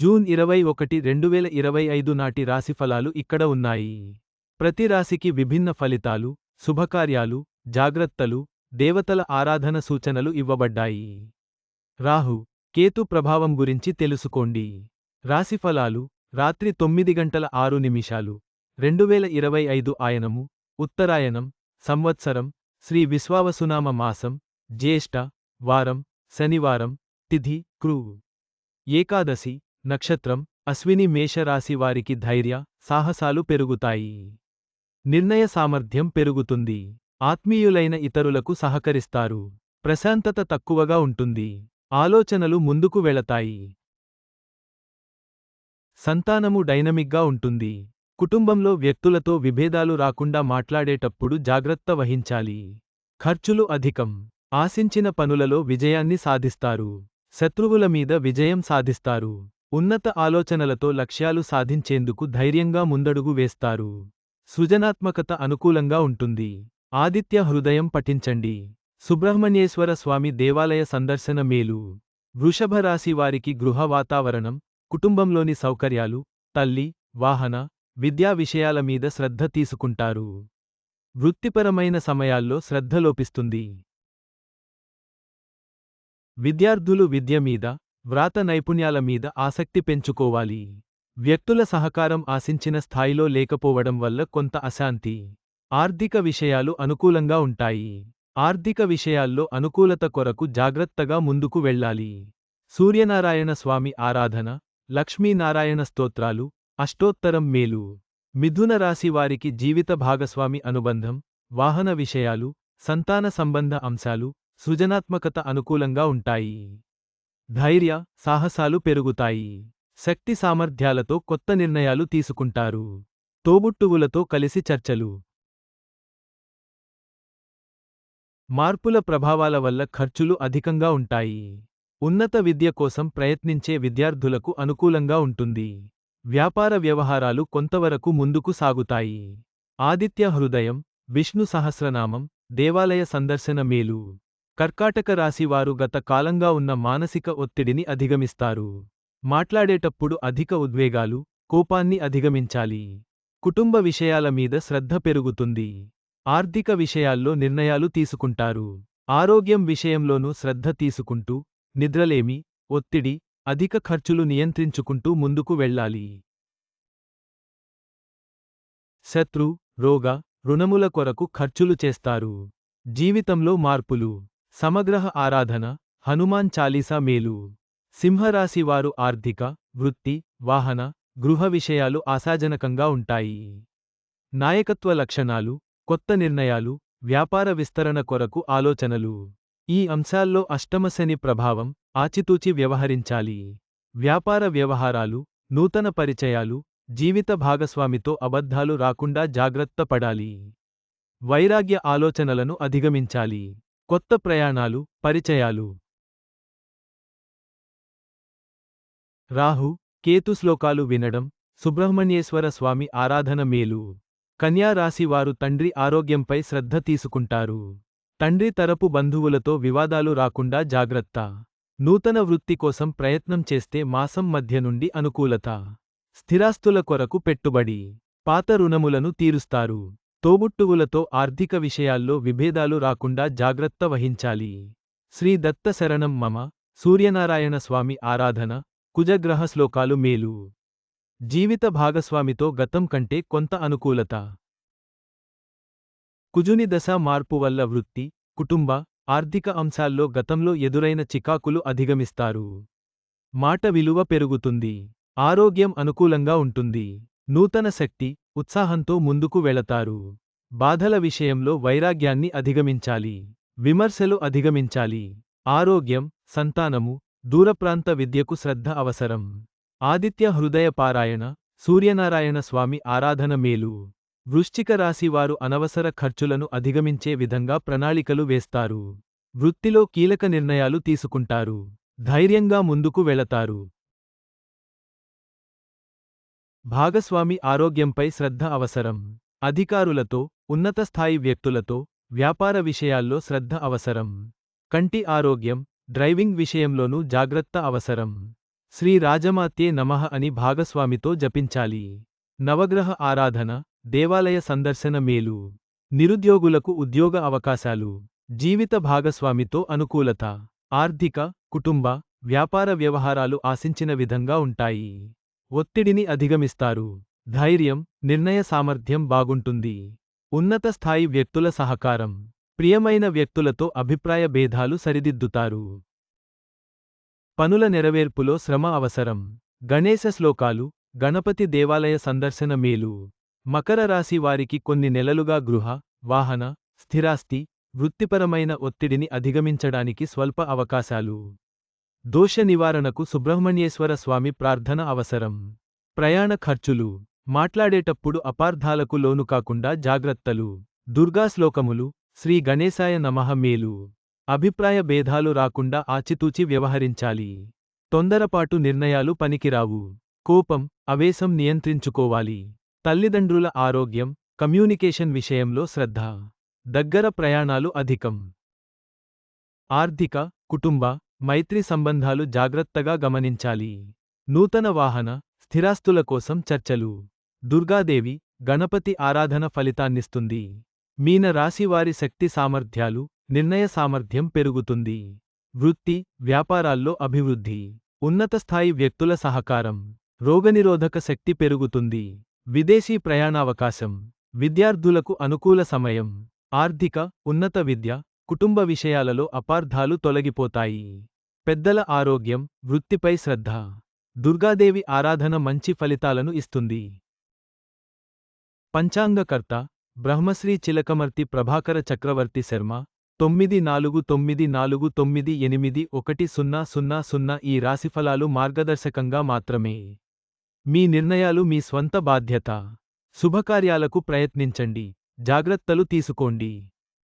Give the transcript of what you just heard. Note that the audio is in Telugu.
జూన్ ఇరవై ఒకటి రెండు వేల ఇరవై ఐదు నాటి రాశిఫలాలు ఇక్కడ ఉన్నాయి. ప్రతి రాశికి విభిన్న ఫలితాలు శుభకార్యాలు జాగ్రత్తలు దేవతల ఆరాధన సూచనలు ఇవ్వబడ్డాయి. రాహు కేతు ప్రభావం గురించి తెలుసుకోండి. రాశిఫలాలు రాత్రి తొమ్మిది గంటల ఆరు నిమిషాలు రెండు వేల ఇరవై ఐదు ఆయనము ఉత్తరాయణం సంవత్సరం శ్రీ విశ్వావసునామ మాసం జ్యేష్ఠ వారం శనివారం తిథి క్రూ ఏకాదశి నక్షత్రం అశ్విని మేషరాశి వారికి ధైర్య సాహసాలు పెరుగుతాయి. నిర్ణయ సామర్థ్యం పెరుగుతుంది. ఆత్మీయులైన ఇతరులకు సహకరిస్తారు. ప్రశాంతత తక్కువగా ఉంటుంది. ఆలోచనలు ముందుకు వెళతాయి. సంతానము డైనమిక్గా ఉంటుంది. కుటుంబంలో వ్యక్తులతో విభేదాలు రాకుండా మాట్లాడేటప్పుడు జాగ్రత్త వహించాలి. ఖర్చులు అధికం. ఆశించిన పనులలో విజయాన్ని సాధిస్తారు. శత్రువుల మీద విజయం సాధిస్తారు. ఉన్నత ఆలోచనలతో లక్ష్యాలు సాధించేందుకు ధైర్యంగా ముందడుగు వేస్తారు. సృజనాత్మకత అనుకూలంగా ఉంటుంది. ఆదిత్య హృదయం పఠించండి. సుబ్రహ్మణ్యేశ్వర స్వామి దేవాలయ సందర్శన మేలు. వృషభ రాశి వారికి గృహ వాతావరణం కుటుంబంలోని సౌకర్యాలు తల్లి వాహన విద్యా విషయాల మీద శ్రద్ధ తీసుకుంటారు. వృత్తిపరమైన సమయాల్లో శ్రద్ధ లోపిస్తుంది. విద్యార్థులు విద్య మీద వ్రాత నైపుణ్యాల మీద ఆసక్తి పెంచుకోవాలి. వ్యక్తుల సహకారం ఆశించిన స్థాయిలో లేకపోవడం వల్ల కొంత అశాంతి. ఆర్థిక విషయాలు అనుకూలంగా ఉంటాయి. ఆర్థిక విషయాల్లో అనుకూలత కొరకు జాగ్రత్తగా ముందుకు వెళ్ళాలి. సూర్యనారాయణ స్వామి ఆరాధన లక్ష్మీనారాయణ స్తోత్రాలు అష్టోత్తరం మేలు. మిథున రాశి వారికి జీవిత భాగస్వామి అనుబంధం వాహన విషయాలు సంతాన సంబంధ అంశాలు సృజనాత్మకత అనుకూలంగా ఉంటాయి. ధైర్య సాహసాలు పెరుగుతాయి. శక్తి సామర్థ్యాలతో కొత్త నిర్ణయాలు తీసుకుంటారు. తోబుట్టువులతో కలిసి చర్చలు. మార్పుల ప్రభావాల వల్ల ఖర్చులు అధికంగా ఉంటాయి. ఉన్నత విద్య కోసం ప్రయత్నించే విద్యార్థులకు అనుకూలంగా ఉంటుంది. వ్యాపార వ్యవహారాలు కొంతవరకు ముందుకు సాగుతాయి. ఆదిత్య హృదయం విష్ణు సహస్రనామం దేవాలయ సందర్శన మేలు. కర్కాటక రాశివారు గత కాలంగా ఉన్న మానసిక ఒత్తిడిని అధిగమిస్తారు. మాట్లాడేటప్పుడు అధిక ఉద్వేగాలు కోపాన్ని అధిగమించాలి. కుటుంబ విషయాల మీద శ్రద్ధ పెరుగుతుంది. ఆర్థిక విషయాల్లో నిర్ణయాలు తీసుకుంటారు. ఆరోగ్యం విషయంలోనూ శ్రద్ధ తీసుకుంటూ నిద్రలేమి ఒత్తిడి అధిక ఖర్చులు నియంత్రించుకుంటూ ముందుకు వెళ్ళాలి. శత్రు రోగ రుణముల కొరకు ఖర్చులు చేస్తారు. జీవితంలో మార్పులు. సమగ్రహ ఆరాధన హనుమాన్ చాలీసా మేలు. సింహరాశివారు ఆర్థిక వృత్తి వాహన గృహ విషయాలు ఆశాజనకంగా ఉంటాయి. నాయకత్వ లక్షణాలు కొత్త నిర్ణయాలు వ్యాపార విస్తరణ కొరకు ఆలోచనలు. ఈ అంశాల్లో అష్టమశని ప్రభావం ఆచితూచి వ్యవహరించాలి. వ్యాపార వ్యవహారాలు నూతన పరిచయాలు జీవిత భాగస్వామితో అబద్ధాలు రాకుండా జాగ్రత్త పడాలి. వైరాగ్య ఆలోచనలను అధిగమించాలి. కొత్త ప్రయాణాలు పరిచయాలు. రాహు కేతు శ్లోకాలు వినడం సుబ్రహ్మణ్యేశ్వర స్వామి ఆరాధన మేలు. కన్యారాశివారు వారు తండ్రి ఆరోగ్యంపై శ్రద్ధ తీసుకుంటారు. తండ్రి తరపు బంధువులతో వివాదాలు రాకుండా జాగ్రత్త. నూతన వృత్తి కోసం ప్రయత్నం చేస్తే మాసం మధ్య నుండి అనుకూలత. స్థిరాస్తుల కొరకు పెట్టుబడి. పాత రుణములను తీరుస్తారు. తోబుట్టువులతో ఆర్థిక విషయాల్లో విభేదాలు రాకుండా జాగ్రత్త వహించాలి. శ్రీ దత్త శరణం మమ సూర్యనారాయణ స్వామి ఆరాధన కుజగ్రహ శ్లోకాలు మేలు. జీవిత భాగస్వామితో గతం కంటే కొంత అనుకూలత. కుజుని దశ మార్పు వల్ల వృత్తి కుటుంబ ఆర్థిక అంశాల్లో గతంలో ఎదురైన చికాకులు అధిగమిస్తారు. మాట విలువ పెరుగుతుంది. ఆరోగ్యం అనుకూలంగా ఉంటుంది. నూతన శక్తి ఉత్సాహంతో ముందుకు వెళతారు. బాధల విషయంలో వైరాగ్యాన్ని అధిగమించాలి. విమర్శలు అధిగమించాలి. ఆరోగ్యం సంతానము దూరప్రాంత విద్యకు శ్రద్ధ అవసరం. ఆదిత్య హృదయ పారాయణ సూర్యనారాయణ స్వామి ఆరాధన మేలు. వృశ్చిక రాశివారు అనవసర ఖర్చులను అధిగమించే విధంగా ప్రణాళికలు వేస్తారు. వృత్తిలో కీలక నిర్ణయాలు తీసుకుంటారు. ధైర్యంగా ముందుకు వెళతారు. భాగస్వామి ఆరోగ్యంపై శ్రద్ధ అవసరం. అధికారులతో ఉన్నత స్థాయి వ్యక్తులతో వ్యాపార విషయాల్లో శ్రద్ధ అవసరం. కంటి ఆరోగ్యం డ్రైవింగ్ విషయంలోనూ జాగ్రత్త అవసరం. శ్రీ రాజమాత్యే నమః అని భాగస్వామితో జపించాలి. నవగ్రహ ఆరాధన దేవాలయ సందర్శన మేలు. నిరుద్యోగులకు ఉద్యోగ అవకాశాలు. జీవిత భాగస్వామితో అనుకూలత. ఆర్థిక కుటుంబ వ్యాపార వ్యవహారాలు ఆశించిన విధంగా ఉంటాయి. ఒత్తిడిని అధిగమిస్తారు. ధైర్యం నిర్ణయ సామర్థ్యం బాగుంటుంది. ఉన్నత స్థాయి వ్యక్తుల సహకారం ప్రియమైన వ్యక్తులతో అభిప్రాయ భేదాలు సరిదిద్దుతారు. పనుల నెరవేర్పులో శ్రమ అవసరం. గణేశ శ్లోకాలు గణపతి దేవాలయ సందర్శన మేలు. మకర రాశి వారికి కొన్ని నెలలుగా గృహ వాహన స్థిరాస్తి వృత్తిపరమైన ఒత్తిడిని అధిగమించడానికి స్వల్ప అవకాశాలు. దోష నివారణకు సుబ్రహ్మణ్యేశ్వర స్వామి ప్రార్థన అవసరం. ప్రయాణ ఖర్చులు. మాట్లాడేటప్పుడు అపార్థాలకు లోను కాకుండా జాగ్రత్తలు. దుర్గాశ్లోకములు శ్రీ గణేశాయ నమః మేలు. అభిప్రాయ భేదాలు రాకుండా ఆచితూచి వ్యవహరించాలి. తొందరపాటు నిర్ణయాలు పనికిరావు. కోపం అవేశం నియంత్రించుకోవాలి. తల్లిదండ్రుల ఆరోగ్యం కమ్యూనికేషన్ విషయంలో శ్రద్ధ. దగ్గర ప్రయాణాలు అధికం. ఆర్థిక కుటుంబ మైత్రి సంబంధాలు జాగ్రత్తగా గమనించాలి. నూతన వాహన స్థిరాస్తుల కోసం చర్చలు. దుర్గాదేవి గణపతి ఆరాధన ఫలితాన్నిస్తుంది. మీన రాశివారి శక్తి సామర్థ్యాలు నిర్ణయ సామర్థ్యం పెరుగుతుంది. వృత్తి వ్యాపారాల్లో అభివృద్ధి ఉన్నత స్థాయి వ్యక్తుల సహకారం రోగనిరోధక శక్తి పెరుగుతుంది. విదేశీ ప్రయాణావకాశం విద్యార్థులకు అనుకూల సమయం ఆర్థిక ఉన్నత విద్య కుటుంబ విషయాలలో అపార్థాలు తొలగిపోతాయి. పెద్దల ఆరోగ్యం వృత్తిపై శ్రద్ధ. దుర్గాదేవి ఆరాధన మంచి ఫలితాలను ఇస్తుంది. పంచాంగకర్త బ్రహ్మశ్రీ చిలకమర్తి ప్రభాకర చక్రవర్తి శర్మ తొమ్మిది నాలుగు తొమ్మిది నాలుగు తొమ్మిది ఎనిమిది ఒకటి సున్నా సున్నా సున్నా ఈ రాశిఫలాలు మార్గదర్శకంగా మాత్రమే. మీ నిర్ణయాలు మీ స్వంత బాధ్యత. శుభకార్యాలకు ప్రయత్నించండి. జాగ్రత్తలు తీసుకోండి.